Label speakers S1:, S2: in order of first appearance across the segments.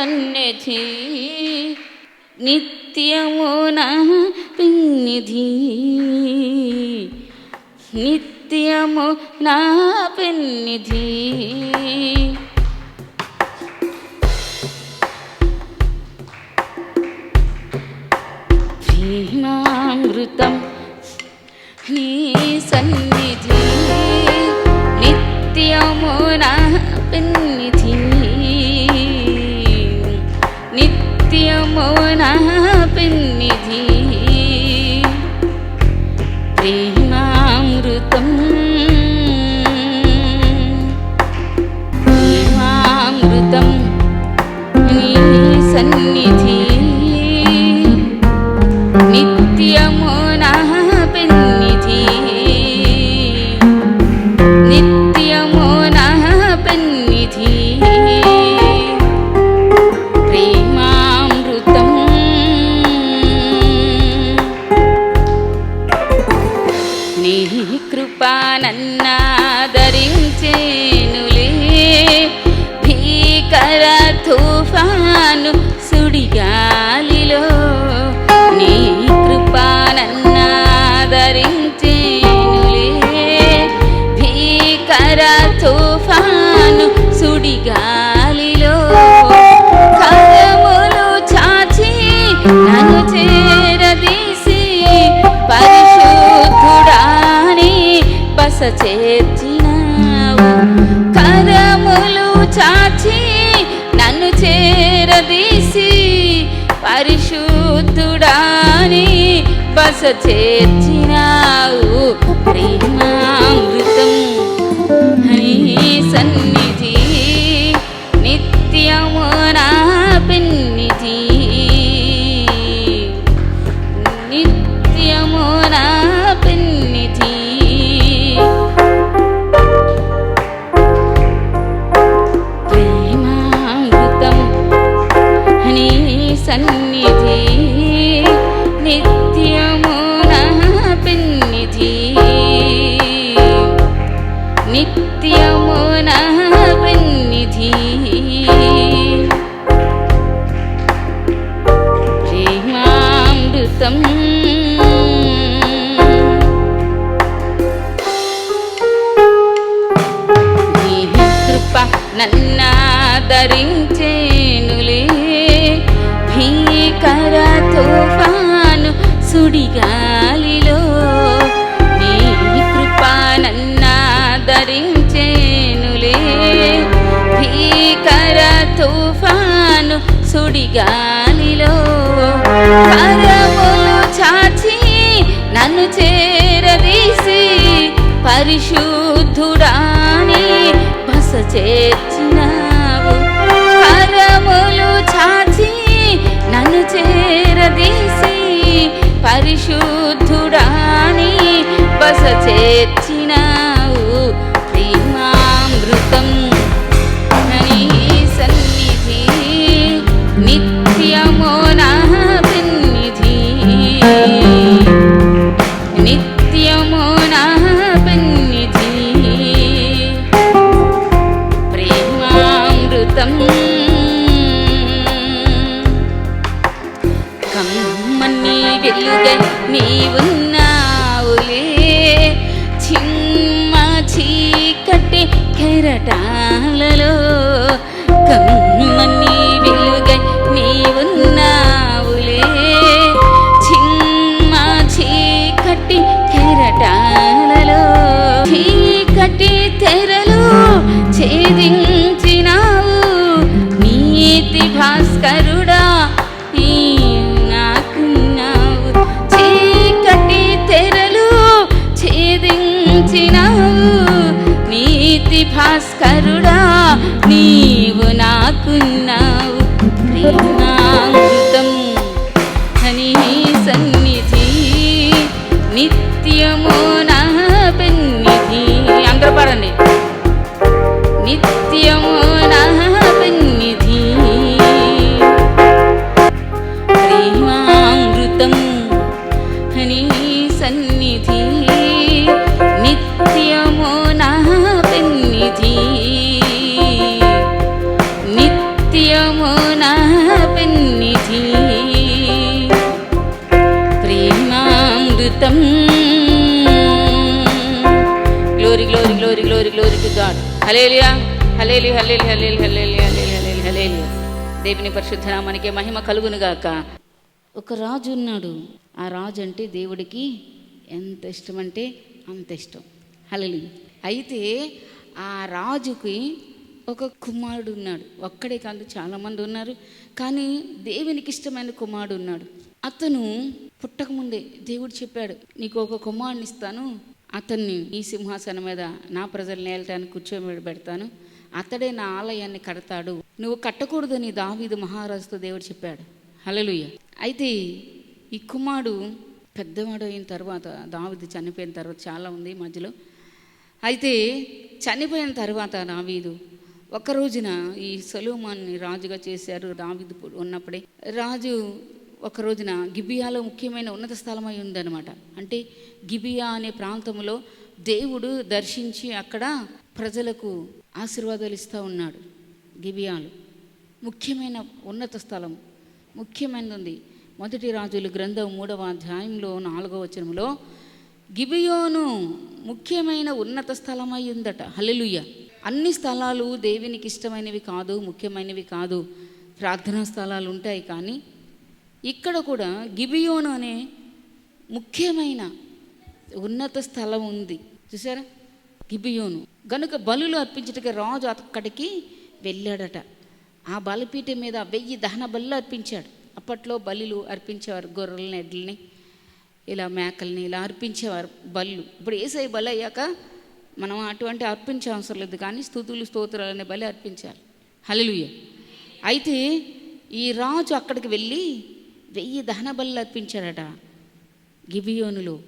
S1: సన్నిధి నిత్యమున పిన్నిధి. నిత్యము నా పిన్నిధి. ప్రేమామృతం నీ నన్నాదరించేనులే. భీకర తుఫాను సుడిగా చేర్చినావు. కరములు చాచి నన్ను చేరదీసి పరిశుద్ధుడాని బస చేర్చినావు. ప్రేమామృతం హనీ సన్ సుడి గాలిలో పరములు చాచి నన్ను చేరదీసి పరిశుద్ధుడాని బస చేర్చినావు. పరములు చాచి నన్ను చేరదీసి పరిశుద్ధుడాని బస చేర్చి వెలుగై నీవున్నావులే చిమ్మ చీకటి కెరటాలలో కమ్మ కలుగునుగాక. ఒక రాజు ఉన్నాడు. ఆ రాజు అంటే దేవుడికి ఎంత ఇష్టం అంటే అంత ఇష్టం. హలలి అయితే ఆ రాజుకి ఒక కుమారుడు ఉన్నాడు. ఒక్కడే కాదు చాలామంది ఉన్నారు. కానీ దేవునికి ఇష్టమైన కుమారుడు ఉన్నాడు. అతను పుట్టకముందే దేవుడు చెప్పాడు నీకు ఒక కుమారుని ఇస్తాను. అతన్ని ఈ సింహాసనం మీద నా ప్రజల్ని వెళ్ళటానికి కూర్చోబెడతాను. పెడతాను అతడే నా ఆలయాన్ని కడతాడు. నువ్వు కట్టకూడదని దావీదు మహారాజుతో దేవుడు చెప్పాడు. హలలుయ అయితే ఈ కుమారుడు పెద్దవాడు అయిన తర్వాత దావీదు చనిపోయిన తర్వాత చాలా ఉంది మధ్యలో. అయితే చనిపోయిన తర్వాత దావీదు ఒక రోజున ఈ సొలోమాన్ని రాజుగా చేశారు దావీదు ఉన్నప్పుడే. రాజు ఒక రోజున గిబియాలో ముఖ్యమైన ఉన్నత స్థలమై ఉందన్నమాట. అంటే గిబియా అనే ప్రాంతంలో దేవుడు దర్శించి అక్కడ ప్రజలకు ఆశీర్వాదాలు ఇస్తూ ఉన్నాడు గిబియాలు ముఖ్యమైన ఉన్నత స్థలం ముఖ్యమైనది ఉంది మొదటి రాజుల గ్రంథం మూడవ అధ్యాయంలో నాలుగవ వచనంలో గిబియోను ముఖ్యమైన ఉన్నత స్థలమై ఉందట. హల్లెలూయ. అన్ని స్థలాలు దేవునికి ఇష్టమైనవి కాదు ముఖ్యమైనవి కాదు. ప్రార్థనా స్థలాలు ఉంటాయి కానీ ఇక్కడ కూడా గిబియోను అనే ముఖ్యమైన ఉన్నత స్థలం ఉంది. చూసారా గిబియోను. గనుక బలులు అర్పించటకి రాజు అక్కడికి వెళ్ళాడట. ఆ బలిపీఠం మీద వెయ్యి దహన బలులు అర్పించాడు. అప్పట్లో బలులు అర్పించేవారు గొర్రెలని ఎడ్లని ఇలా మేకల్ని ఇలా అర్పించేవారు బళ్ళు. ఇప్పుడు ఏసై బలి అయ్యాక మనం అటువంటి అర్పించే అవసరం లేదు కానీ స్థుతులు స్తోత్రాలు అనే బలి అర్పించాలి. హలలుయ అయితే ఈ రాజు అక్కడికి వెళ్ళి వెయ్యి దహన బలు అర్పించాడట. గిబియోనులో.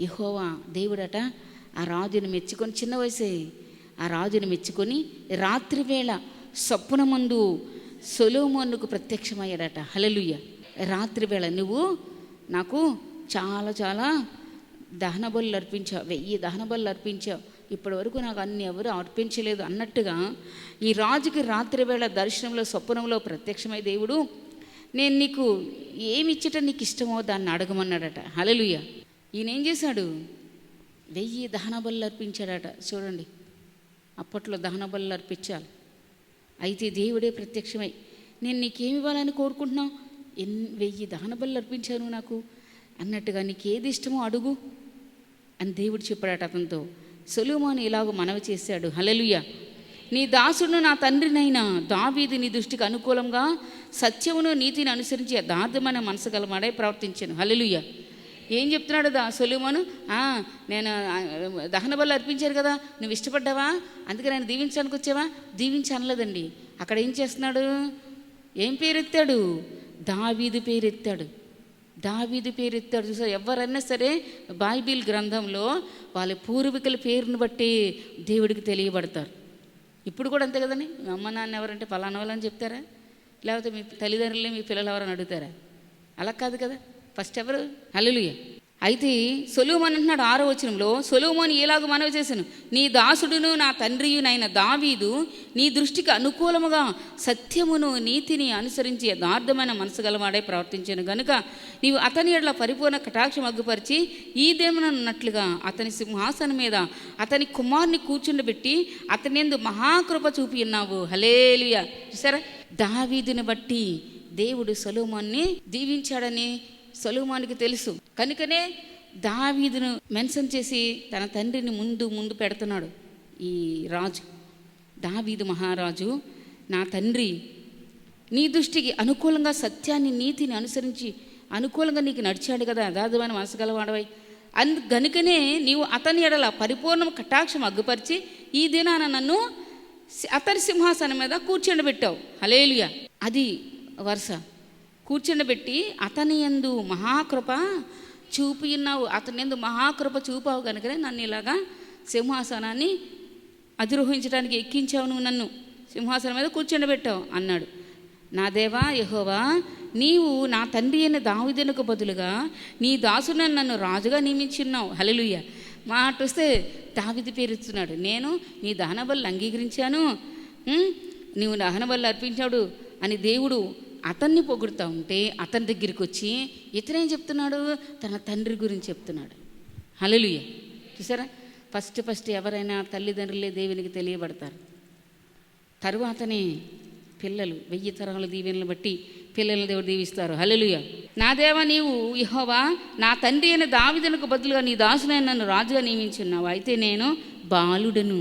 S1: యహోవా దేవుడట ఆ రాజుని మెచ్చుకొని చిన్న వయసే ఆ రాజుని మెచ్చుకొని రాత్రివేళ సప్పునమందు సొలోమోనుకు ప్రత్యక్షమయ్యాడట. హలలుయ్య రాత్రివేళ నువ్వు నాకు చాలా చాలా దహన బలులు అర్పించావు వెయ్యి దహన బలులు అర్పించావు. ఇప్పటి వరకు నాకు అన్ని ఎవరు అర్పించలేదు అన్నట్టుగా ఈ రాజుకి రాత్రివేళ దర్శనంలో స్వప్నంలో ప్రత్యక్షమై దేవుడు నేను నీకు ఏమిచ్చట నీకు ఇష్టమో దాన్ని అడగమన్నాడట. హలలుయ ఈయన ఏం చేశాడు? వెయ్యి దహన బలులు అర్పించాడట చూడండి అప్పట్లో దహన బలులు అర్పించాలి అయితే దేవుడే ప్రత్యక్షమై నేను నీకేమి ఇవ్వాలని కోరుకుంటున్నావు? ఎన్ వెయ్యి దహన బలులు అర్పించాను నాకు? అన్నట్టుగా నీకు ఏది ఇష్టమో అడుగు. అని దేవుడు చెప్పాడట అతనితో సొలుమాను ఇలాగ మనవి చేశాడు. హలలుయ నీ దాసుడు నా తండ్రినైనా దావీది నీ దృష్టికి అనుకూలంగా సత్యమును నీతిని అనుసరించి యథార్థమైన మనసు గలమాడే ప్రవర్తించాను. హలలుయ ఏం చెప్తున్నాడు దా సొలిమోను? నేను దహన బలు అర్పించారు కదా నువ్వు ఇష్టపడ్డావా? అందుకే నేను దీవించడానికి వచ్చావా? దీవించి అనలేదండి. అక్కడ ఏం చేస్తున్నాడు? ఏం పేరెత్తాడు? దావీదు పేరెత్తాడు. దావీదు పేరు ఎత్తాడు చూసారు ఎవరైనా సరే బైబిల్ గ్రంథంలో వాళ్ళ పూర్వీకుల పేరుని బట్టి దేవుడికి తెలియబడతారు. ఇప్పుడు కూడా అంతే కదండి? మీ అమ్మ నాన్న ఎవరంటే పలానా వాళ్ళని చెప్తారా? లేకపోతే మీ తల్లిదండ్రులే మీ పిల్లలు ఎవరని అడుగుతారా? అలా కాదు కదా? ఫస్ట్ ఎవరు? అల్లులుయ అయితే సొలుమన్ అంటున్నాడు ఆరో వచనంలో సొలుమోని ఎలాగో మనవి చేశాను. నీ దాసుడును నా తండ్రియునైన దావీదు నీ దృష్టికి అనుకూలముగా సత్యమును నీతిని అనుసరించి యథార్థమైన మనసు గలవాడే ప్రవర్తించాను. గనుక నీవు అతని ఎడల పరిపూర్ణ కటాక్షం అగ్గుపరిచి ఈ దేవునన్నట్లుగా అతని సింహాసనం మీద అతని కుమార్ని కూర్చుండబెట్టి అతని ఎందు మహాకృప చూపి ఉన్నావు. హలేలుయ చూసారా దావీదుని బట్టి దేవుడు సొలోమాన్ని దీవించాడని సొలుమానికి తెలుసు. కనుకనే దావీదును మెన్షన్ చేసి తన తండ్రిని ముందు ముందు పెడుతున్నాడు ఈ రాజు. దావీదు మహారాజు నా తండ్రి నీ దృష్టికి అనుకూలంగా సత్యాన్ని నీతిని అనుసరించి అనుకూలంగా నీకు నడిచాడు కదా అదాధమైన మనసు గలవాడవై అందు గనుకనే నీవు అతని ఎడల పరిపూర్ణ కటాక్షం అగ్గుపరిచి ఈ దినాన నన్ను అతని సింహాసనం మీద కూర్చుండబెట్టావు. హలేలుయ అది వరుస. కూర్చుండబెట్టి అతని యందు మహాకృప చూపినావు అతని ఎందు మహాకృప చూపావు కనుకనే నన్ను ఇలాగా సింహాసనాన్ని అధిరోహించడానికి ఎక్కించావు నువ్వు నన్ను. సింహాసనం మీద కూర్చుండబెట్టావు అన్నాడు. నా దేవా యహోవా నీవు నా తండ్రి అయిన దావిదనకు బదులుగా నీ దాసుని నన్ను రాజుగా నియమించున్నావు. హలలుయ్య మాట వస్తే దావిది పేరుస్తున్నాడు నేను నీ దహనబల్లు అంగీకరించాను. నీవు నీవు దహనబల్లు అర్పించాడు అని దేవుడు అతన్ని పొగుడుతూ ఉంటే అతని దగ్గరికి వచ్చి ఇతనేం చెప్తున్నాడు? తన తండ్రి గురించి చెప్తున్నాడు. హలలుయ చూసారా? ఫస్ట్ ఫస్ట్ ఎవరైనా తల్లిదండ్రులే దేవునికి తెలియబడతారు. తరువాతనే పిల్లలు వెయ్యి తరాల దీవెనలు బట్టి పిల్లలు దేవుడు దీవిస్తారు. హలలుయ నా దేవ నీవు ఇహోవా నా తండ్రి అయిన దావిదనకు బదులుగా నీ దాసునైన నన్ను రాజుగా నియమించున్నావు. అయితే నేను బాలుడను.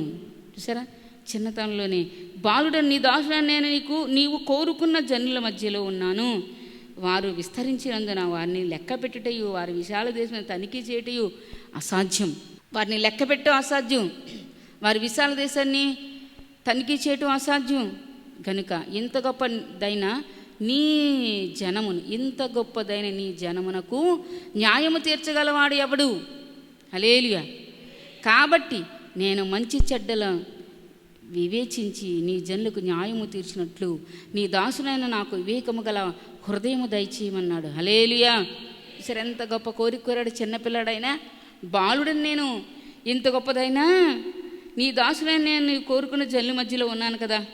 S1: చూసారా? చిన్నతనంలోనే బాలుడని నీ దాసుడని నేను నీకు నీవు కోరుకున్న జనుల మధ్యలో ఉన్నాను. వారు విస్తరించినందున వారిని లెక్క పెట్టుటయు వారి విశాల దేశం తనిఖీ చేయటయు అసాధ్యం. వారిని లెక్క పెట్టడం అసాధ్యం. వారి విశాల దేశాన్ని తనిఖీ చేయటం అసాధ్యం. కనుక ఇంత గొప్పదైన నీ జనమును ఇంత గొప్పదైన నీ జనమునకు న్యాయము తీర్చగలవాడు ఎవడు? అలేలుగా కాబట్టి నేను మంచి చెడ్డల వివేచించి నీ జనులకు న్యాయము తీర్చినట్లు నీ దాసునైన నాకు వివేకము గల హృదయము దయచేయమన్నాడు. హలేలుయా సరే ఎంత గొప్ప కోరిక కోరాడు చిన్నపిల్లాడైనా బాలుడని నేను ఇంత గొప్పదైనా. నీ దాసుడైన నేను నీ కోరుకున్న జల్లి మధ్యలో ఉన్నాను కదా.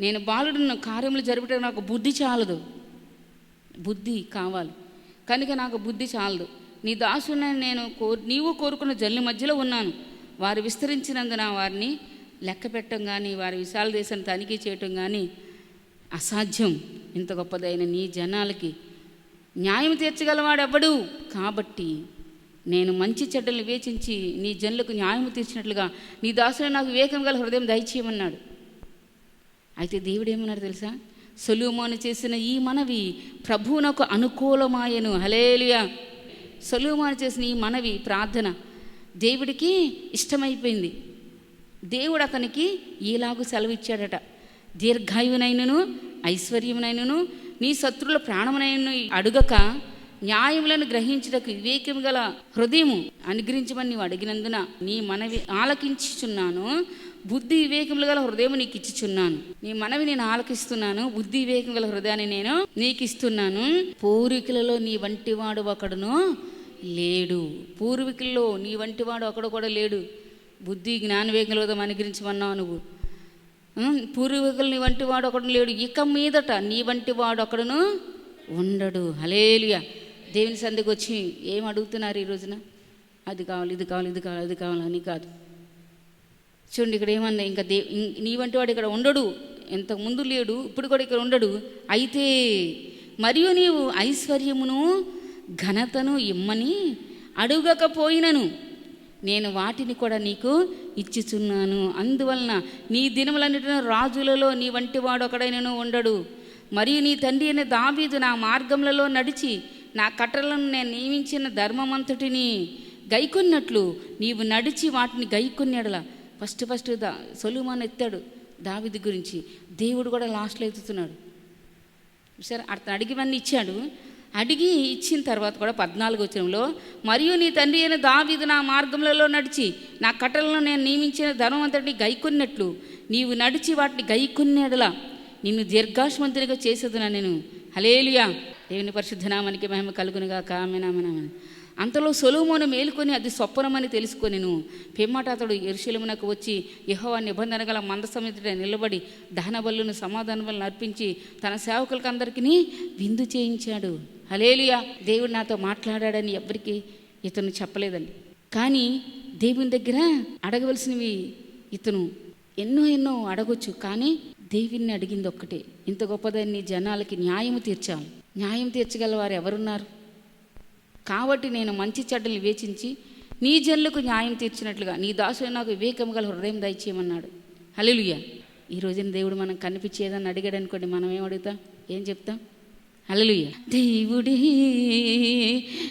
S1: నేను బాలుడిని కార్యములు జరుపుటకు నాకు బుద్ధి చాలదు. బుద్ధి కావాలి. కనుక నాకు బుద్ధి చాలదు. నీ దాసుడైన నేను కో నీవు కోరుకున్న జల్లి మధ్యలో ఉన్నాను. వారు విస్తరించినందున వారిని లెక్క పెట్టడం కానీ వారి విశాల దేశాన్ని తనిఖీ చేయటం కానీ అసాధ్యం. ఇంత గొప్పదైన నీ జనాలకి న్యాయం తీర్చగలవాడెవ్వడు కాబట్టి నేను మంచి చెడ్డలు వేచించి నీ జనులకు న్యాయం తీర్చినట్లుగా నీ దాసుని నాకు వివేకం గల హృదయం దయచేయమన్నాడు. అయితే దేవుడు ఏమన్నాడు తెలుసా? సొలుమోను చేసిన ఈ మనవి ప్రభువునకు అనుకూలమాయను. హలేలుయా సొలుమోను చేసిన ఈ మనవి ప్రార్థన దేవుడికి ఇష్టమైపోయింది. దేవుడు అతనికి ఈలాగు సెలవిచ్చాడట. దీర్ఘాయువునైనను ఐశ్వర్యమునైనను నీ శత్రుల ప్రాణమునైనను అడుగక న్యాయములను గ్రహించుటకు వివేకం గల హృదయము అనుగ్రహించమని నీవు అడిగినందున నీ మనవి ఆలకించుచున్నాను. బుద్ధి వివేకములు గల హృదయం నీకు ఇచ్చుచున్నాను నీ మనవి నేను ఆలకిస్తున్నాను బుద్ధి వివేకం గల హృదయాన్ని నేను నీకు ఇస్తున్నాను పూర్వీకులలో నీ వంటివాడు ఒకడును లేడు. పూర్వీకుల్లో నీ వంటివాడు ఒకడు కూడా లేడు. బుద్ధి జ్ఞాన అనుగ్రహించమన్నావు నువ్వు. ఉం, పూర్వీకులు నీ వంటి వాడు ఒకడు లేడు. ఇక మీదట నీ వంటి వాడు ఒకడును ఉండడు. హలేలుయా దేవుని సందికి వచ్చి ఏం అడుగుతున్నారు ఈ రోజున? అది కావాలి ఇది కావాలి ఇది కావాలి అది కావాలి అని కాదు. చూడండి ఇక్కడ ఏమన్నా ఇంకా దే ఇం- నీ వంటి వాడు ఇక్కడ ఉండడు. ఇంతకు ముందు లేడు ఇప్పుడు కూడా ఇక్కడ ఉండడు. అయితే మరియు నీవు ఐశ్వర్యమును ఘనతను ఇమ్మని అడుగకపోయినను. నేను వాటిని కూడా నీకు ఇచ్చుచున్నాను. అందువలన నీ దినములన్నిటిన రాజులలో నీ వంటి వాడు ఒకడైనను ఉండడు. మరియు నీ తండ్రి అయిన దావీదు నా మార్గములలో నడిచి నా కట్టలను నేను నియమించిన ధర్మమంతటిని గైకొన్నట్లు నీవు నడిచి వాటిని గైకొన్నాడులా. ఫస్ట్ ఫస్ట్ దా సొలుమాన్ ఎత్తాడు దావిది గురించి. దేవుడు కూడా లాస్ట్లో ఎత్తుతున్నాడు. సరే అతను అడిగివన్నీ ఇచ్చాడు. అడిగి ఇచ్చిన తర్వాత కూడా పద్నాలుగు వచ్చరంలో మరియు నీ తండ్రి అయిన దావీదు నా మార్గములలో నడిచి నా కట్టలను నేను నియమించిన ధర్మవంతుడిని గైకొన్నట్లు. నీవు నడిచి వాటిని గైకొన్నేడలా నిన్ను దీర్ఘాశ్మంతునిగా చేసేదునా నేను? హలేలుయా దేవుని పరిశుద్ధనామానికి మహిమ కలుగునుగా కామెనామనామని అంతలో సొలోమోను మేలుకొని అది స్వప్నమని తెలుసుకొనిను. పిమ్మట అతడు ఎరుశలమునకు వచ్చి యెహోవా నిబంధన గల మందసమితిట నిలబడి దహన బలును సమాధాన బలను అర్పించి తన సేవకులకు అందరికీ విందు చేయించాడు. అలేలియా దేవుడు నాతో మాట్లాడాడని ఎవ్వరికీ ఇతను చెప్పలేదండి. కానీ దేవుని దగ్గర అడగవలసినవి ఇతను ఎన్నో ఎన్నో అడగొచ్చు కానీ దేవుణ్ణి అడిగింది ఒక్కటే. ఇంత గొప్పదాన్ని జనాలకి న్యాయం తీర్చాలి. న్యాయం తీర్చగల వారు ఎవరున్నారు? కాబట్టి నేను మంచి చెడ్డలు వివేచించి నీ జన్లకు న్యాయం తీర్చినట్లుగా నీ దాసుడు నాకు వివేకము గల హృదయం దయచేయమన్నాడు. హల్లెలూయా. ఈ రోజున దేవుడు మనం కనిపించేదని అడిగాడు అనుకోండి మనం ఏం అడుగుతాం? ఏం చెప్తాం? హల్లెలూయా. దేవుడే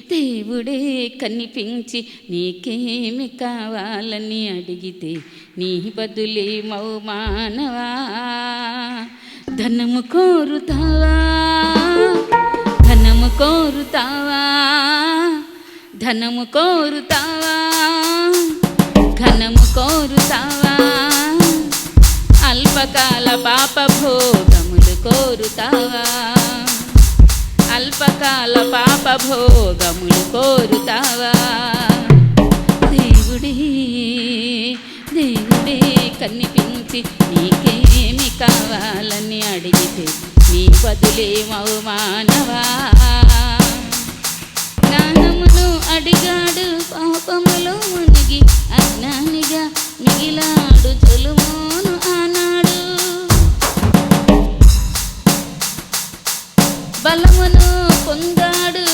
S1: దేవుడే కనిపించి నీకేమి కావాలని అడిగితే నీ బదులే మౌమానవా ధనము కోరుతావా? ధనము కోరుతావా? ధనము కోరుతావా? ఘనము కోరుతావా? అల్పకాల పాప భోగములు కోరుతావా? అల్పకాల పాప భోగములు కోరుతావా? దేవుడే దేవుడే కనిపించి నీకేమి కావాలని అడిగితే నీ బదులే మానవా జ్ఞానమును అడిగాడు పాపములో మునిగి అజ్ఞానిగా మిగిలాడు చొలుమోను ఆనాడు. బలమును పొందాడు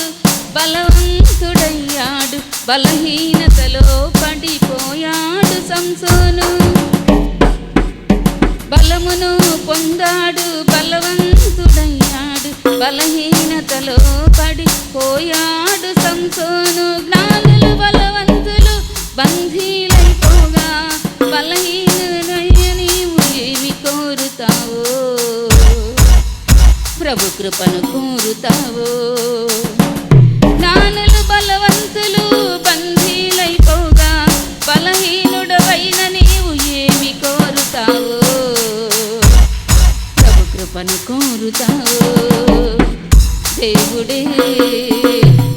S1: బలవంతుడయ్యాడు బలహీనతలో పడిపోయాడు సంసోను. బలమును పొందాడు బలవంతు బలవంతుడయ్యాడు బలహీనతలో పడిపోయాడు సంసోను. జ్ఞానులు బలవంతులు బంధీలైపోగా బలహీనులయ్య నీవు ఏమి కోరుతావో? ప్రభు కృపను కోరుతావో? కృపను దేవుడే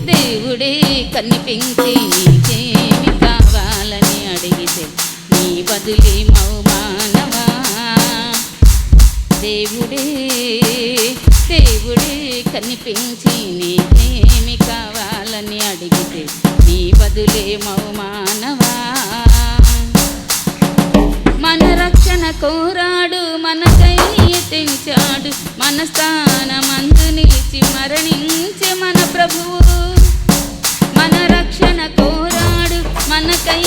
S1: దేవుడే కనిపించి మన స్థానమందు నిలిచి మరణించే మన ప్రభువు మన రక్షణ కోరాడు మనకై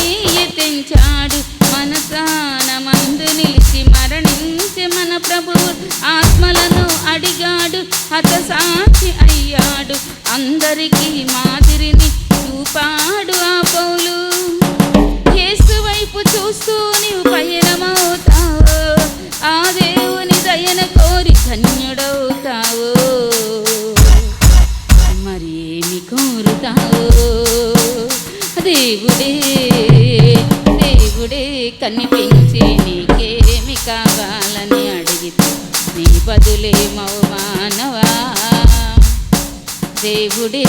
S1: తెంచాడు. మన స్థానమందు నిలిచి మరణించే మన ప్రభువు ఆత్మలను అడిగాడు హతసాక్షి అయ్యాడు. అందరికీ మా దేవుడే దేవుడే కనిపించి నీకేమి కావాలని అడిగితే నీ బదులే మౌమానవా? దేవుడే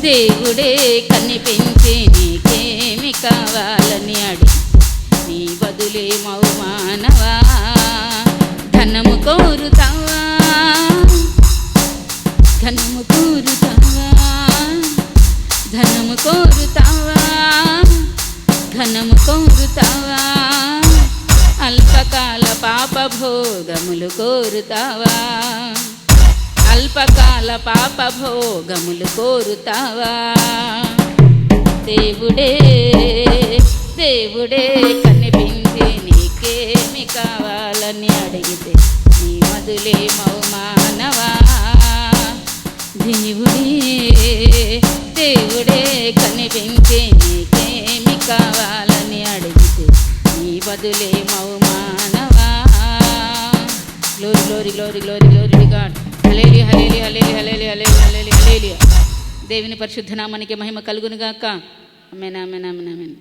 S1: దేవుడే కనిపించి నీకేమి కావాలని అడిగి నీ బదులే మౌమానవా? ధనము కోరుతావా? ధనము కోరు ఘనము కోరుతావా అల్పకాల పాపభోగములు కోరుతావా? అల్పకాల పాపభోగములు కోరుతావా? దేవుడే దేవుడే కనిపించి నీకేమి కావాలని అడిగితే నీ మధులే మౌమానవా? దేవుడే దేవుడే కనిపించి కావాలని అడిగితే నీ బదులే మౌమానవా glory glory glory glory glory God హలేలి హలేలి హలేలి హలేలి హలేలి హలేలి హలేలి దేవుని పరిశుద్ధ నామానికి మహిమ కలుగునుగాక అమెన్ అమెన్ అమెన్ అమెన్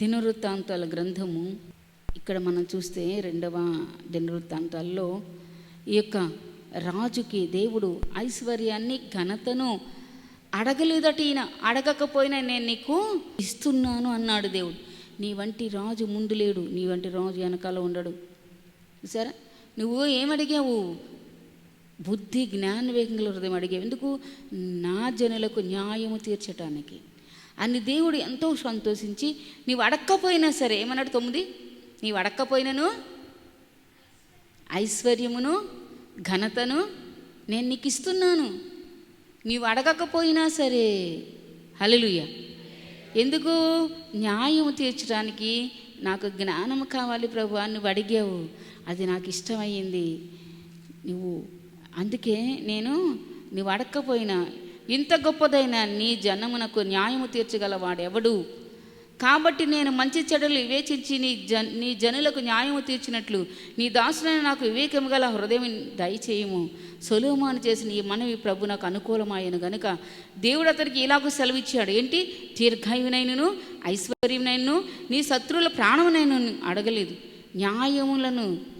S1: దినవృత్తాంతాల గ్రంథము ఇక్కడ మనం చూస్తే రెండవ దినవృత్తాంతాల్లో ఈ యొక్క రాజుకి దేవుడు ఐశ్వర్యాన్ని ఘనతను అడగలేదట ఈయన. అడగకపోయినా నేను నీకు ఇస్తున్నాను అన్నాడు దేవుడు. నీ వంటి రాజు ముందు లేడు. నీ వంటి రాజు వెనకాల ఉండడు. సరే నువ్వు ఏమడిగావు బుద్ధి జ్ఞాన వేగంగా హృదయం అడిగావు. ఎందుకు? నా జనులకు న్యాయము తీర్చటానికి. అని దేవుడు ఎంతో సంతోషించి నీవు అడక్కపోయినా సరే ఏమన్నాడు తొమ్మిది? నీవు అడక్కపోయినను ఐశ్వర్యమును ఘనతను నేను నీకు ఇస్తున్నాను. నీవు అడగకపోయినా సరే. హలలుయ ఎందుకు? న్యాయం తీర్చడానికి నాకు జ్ఞానం కావాలి ప్రభు అని నువ్వు అడిగావు అది నాకు ఇష్టమయ్యింది నువ్వు అందుకే నేను నువ్వు అడగకపోయినా ఇంత గొప్పదైన నీ జనమునకు న్యాయము తీర్చగల వాడెవడు కాబట్టి నేను మంచి చెడులు వివేచించి నీ జన్ నీ జనులకు న్యాయము తీర్చినట్లు నీ దాసులైన నాకు వివేకము గల హృదయం దయచేయము. సొలోమాను చేసిన ఈ మనవి ప్రభు నాకు అనుకూలమాయను గనుక దేవుడు అతనికి ఇలాగ సెలవిచ్చాడు. ఏంటి? దీర్ఘాయునైనను ఐశ్వర్యమునైనను నీ శత్రువుల ప్రాణమునైను అడగలేదు. న్యాయములను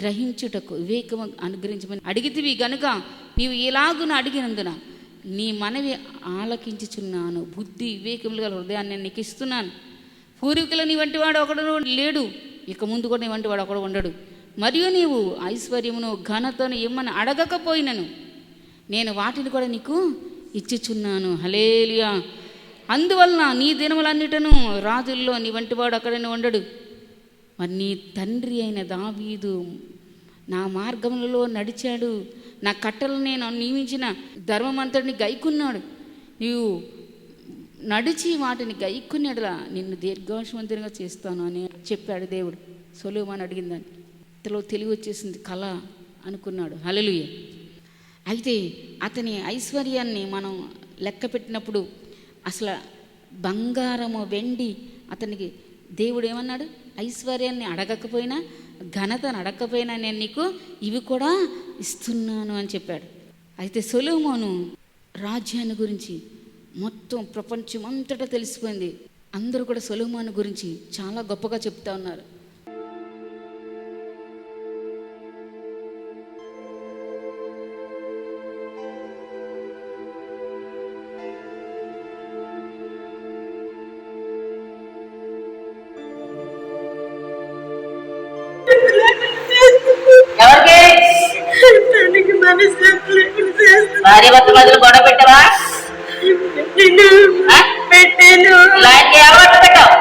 S1: గ్రహించుటకు వివేకము అనుగ్రహించమని అడిగితివి గనుక నీవు ఇలాగున అడిగినందున నీ మనవి ఆలకించుచున్నాను. బుద్ధి వివేకములు గల హృదయాన్ని నీకు ఇస్తున్నాను. పూర్వీకులు నీ వంటి వాడు ఒకడు లేడు. ఇక ముందు కూడా నీ వంటి వాడు ఒకడు ఉండడు. మరియు నీవు ఐశ్వర్యమును ఘనతను ఇమ్మని అడగకపోయినను. నేను వాటిని కూడా నీకు ఇచ్చిచున్నాను. హలేలియా అందువలన నీ దినములన్నిటను రాజుల్లో నీ వంటివాడు అక్కడనే ఉండడు. మరి నీ తండ్రి అయిన దావీదు నా మార్గములలో నడిచాడు. నా కట్టలు నేను నియమించిన ధర్మమంతటిని గైకున్నాడు. నీవు నడిచి వాటిని గైకున్నట్లా నిన్ను దీర్ఘాయుషవంతునిగా చేస్తాను అని చెప్పాడు దేవుడు. సొలోమాన్ అడిగిందని ఇంతలో తెలివి వచ్చేసింది కళ అనుకున్నాడు. హలలుయ అయితే అతని ఐశ్వర్యాన్ని మనం లెక్క పెట్టినప్పుడు అసలు బంగారము వెండి అతనికి దేవుడు ఏమన్నాడు? ఐశ్వర్యాన్ని అడగకపోయినా ఘనతను అడగకపోయినా నేను నీకు ఇవి కూడా ఇస్తున్నాను అని చెప్పాడు. అయితే సొలోమోను రాజ్యాన్ని గురించి మొత్తం ప్రపంచం అంతటా తెలిసిపోయింది. అందరూ కూడా సొలోమోను గురించి చాలా గొప్పగా చెప్తా ఉన్నారు.
S2: ఎవరికి. భార్య భర్త మధ్యలో గొడవ పెట్టవా. ఇలాంటి అలవాటు పెట్టావు.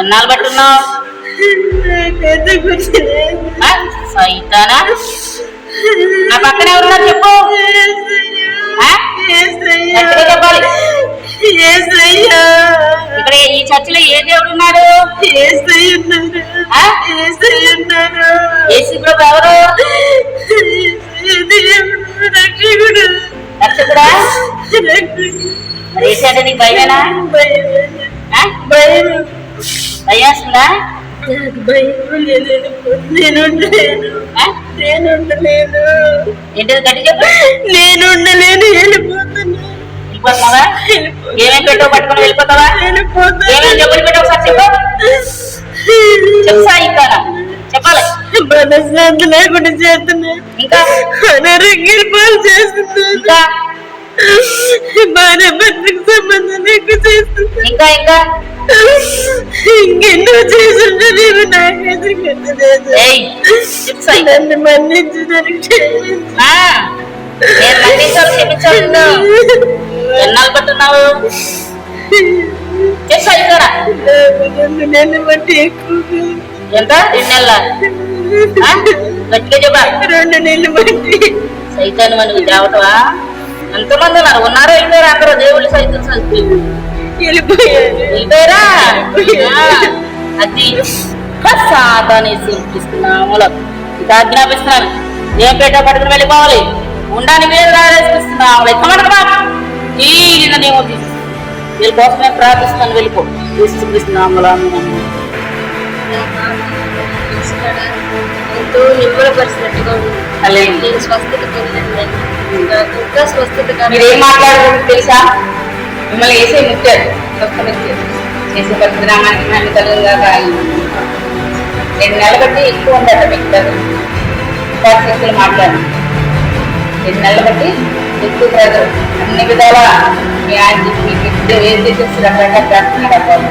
S2: ఎన్నాళ్ళు పట్టున్నావు? సైతానా? నా పక్కన ఎవరున్నారు చెప్పు. చెప్పాలి? ఈ చర్చిలో ఏ దేవుడు
S3: ఉన్నారు.
S2: ప్రభు ఎవరు?
S3: రక్షకుడు.
S2: రక్షకుడా? నీకు భయమేనా?
S3: భయం. నేను ఉండలేను.
S2: ఏంటిది గట్టి చెప్పు.
S3: నేను ఉండలేను. వెళ్ళిపోతున్నా
S2: వెళ్ళిపోతున్నావా ఏమేమి పెట్టావు పట్టుకొని వెళ్ళిపోతావా? ఏమేమి జబ్బులు పెట్టావు ఒకసారి చెప్పు. చెప్పు సాయిస్తానా చెప్పాలి.
S3: మనశ్శాంతి లేకుండా చేస్తున్నా
S2: ఇంకా?
S3: పాలు చేస్తున్నా
S2: ఇంకా?
S3: భార్య భర్తకు సంబంధం చేస్తున్నా
S2: ఇంకా ఇంకా?
S3: ఇంకెన్నో చేస్తుంటే నేను? నన్ను మన్నించడానికి.
S2: ఆ, నేను మన్నించాలి ఎన్నాళ్ళు పట్టున్నావు చెప్పు సాయిస్తానా ఎంత? రెండు నెలల? గట్టిగా చెప్పా.
S3: రెండు నెలలు బట్టి
S2: సైతాన్ని మనకు తేవటవా ఎంతమంది ఉన్నారు? ఉన్నారో వెళ్ళారు అందరూ దేవుళ్ళు సైతం సైతం
S3: వెళ్ళిపోయారా?
S2: అది సాతాన్ని సింపిస్తున్నాము ఇంకా ఆజ్ఞాపిస్తున్నాను ఏం పేట పడుకుని వెళ్ళిపోవాలి? ఉండడానికి మీద రారేసిస్తున్నాము ఎక్కమనకమా ఈ నిన్న నేను వీళ్ళ కోసం నేను ప్రార్థిస్తున్నాను వెళ్ళిపో తీసుకున్నాము
S3: ఎంతో నిమ్మలపరిచినట్టుగా ఉంది. నేను స్వస్థత పొందండి ఇంకా స్వస్థత
S2: మీరు మాట్లాడుకుంటే తెలుసా? మిమ్మల్ని వేసే స్వస్థమిచ్చాడు చేసే పరిశ్రమానికి నన్ను కలుగుగా రెండు నెలల బట్టి ఎక్కువ ఉండట మీకు పరిస్థితులు మాట్లాడు రెండు నెలల బట్టి ఎక్కువ ప్రజలు అన్ని విధాలా మీ ఆయన మీకు ఇద్దరు ఏం చేసేసి ప్రార్థన రకాలు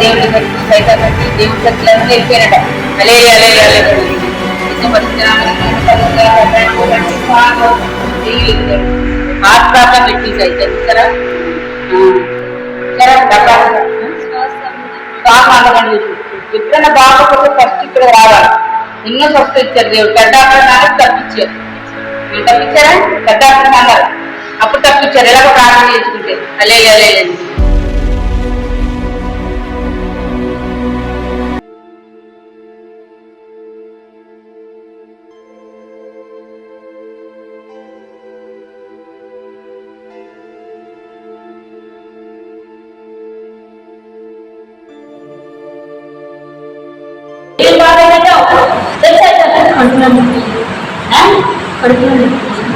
S2: దేవుడి కట్టి సైతా కట్టి దేవుడి బట్టి అన్నీ వెళ్ళిపోయినట అలే అలే అలే హార్ట్ ప్రాబ్లం పెట్టి సైతం చూసారా ఎప్పుడైనా బాగోకపోతే ఫస్ట్ ఇక్కడ రావాలి. ఎన్నో ఫస్ట్ ఇచ్చారు దేవుడు. పెద్ద తప్పించారు. మీరు తప్పించారా పెద్ద అన్నారు అప్పుడు తప్పించారు ఎలాగో ప్రార్థన చేసుకుంటే అలే అలే.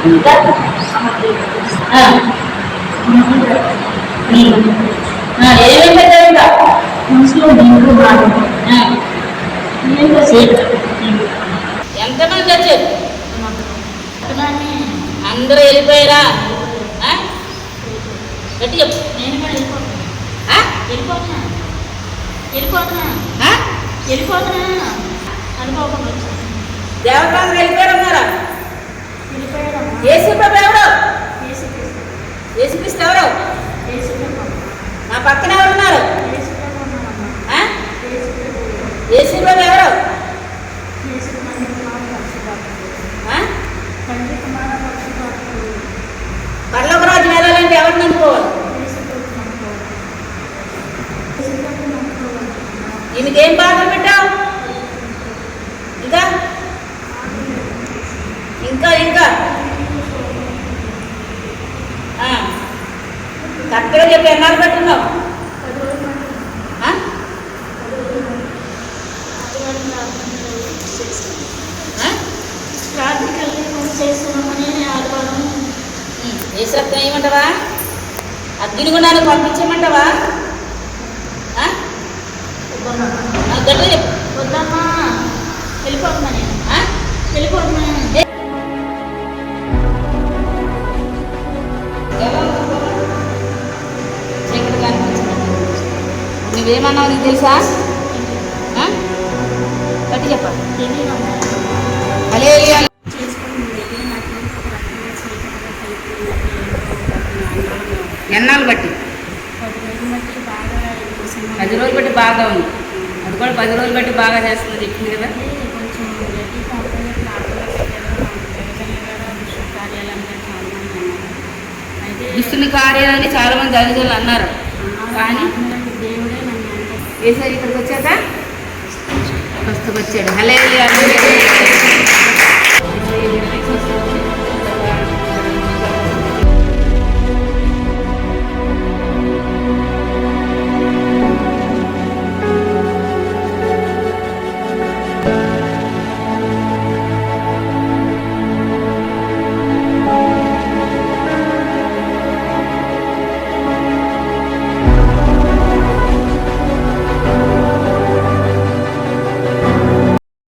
S2: ఇంకా? ఆ. ఆ, ఏమేం పెట్టావు ఇంకా? ఆ. ఎంతమంది వచ్చారు అందరూ వెళ్ళిపోయారా? గట్టి చెప్పు.
S3: వెళ్ళిపోతున్నా? వెళ్ళిపోతున్నా. వెళ్ళిపోతున్నా. అనుకోకుండా
S2: దేవతాలు వెళ్ళిపోయారు ఉన్నారా ఏసీ బాబు ఎవరు యేసుక్రీస్తు ఎవరు? నా పక్కన ఎవరు ఉన్నారు? ఎవరు?
S4: యేసు కుమార పరిశుద్ధాత్ముడు
S2: పరలోక రాజ్యం వెళ్ళాలంటే
S4: యేసుప్రభు నమ్ముకోవాలి?
S2: ఈమెకేం బాధలు పెట్టావు? ఇంకా? ఇంకా ఇంకా ఆ. కరెక్ట్గా చెప్పి ఎన్నాళ్ళు పెట్టున్నావు
S4: పది రోజులు
S2: ఆ? ఆ?
S4: ప్రార్థనకెళ్ళి మనం చేస్తున్నామని ఆదివారం
S2: ఉమ్, ఏ శబ్దం ఏమంటావా? అగ్నిగుండానికి పంపించమంటావా ఏమన్నా నీకు తెలుసా? గట్టి
S4: చెప్పండి
S2: ఎన్నాళ్ళు బట్టి?
S4: పది రోజులు బట్టి బాగా
S2: ఉంది. అది కూడా పది రోజులు బట్టి బాగా చేస్తుంది చెప్పింది కదా. దుస్తుని కార్యాలని చాలామంది దళితులు అన్నారు. కానీ
S4: నన్ను
S2: ఏసారి ఇక్కడికి వచ్చాక? ఫస్ట్ వచ్చాడు. హలే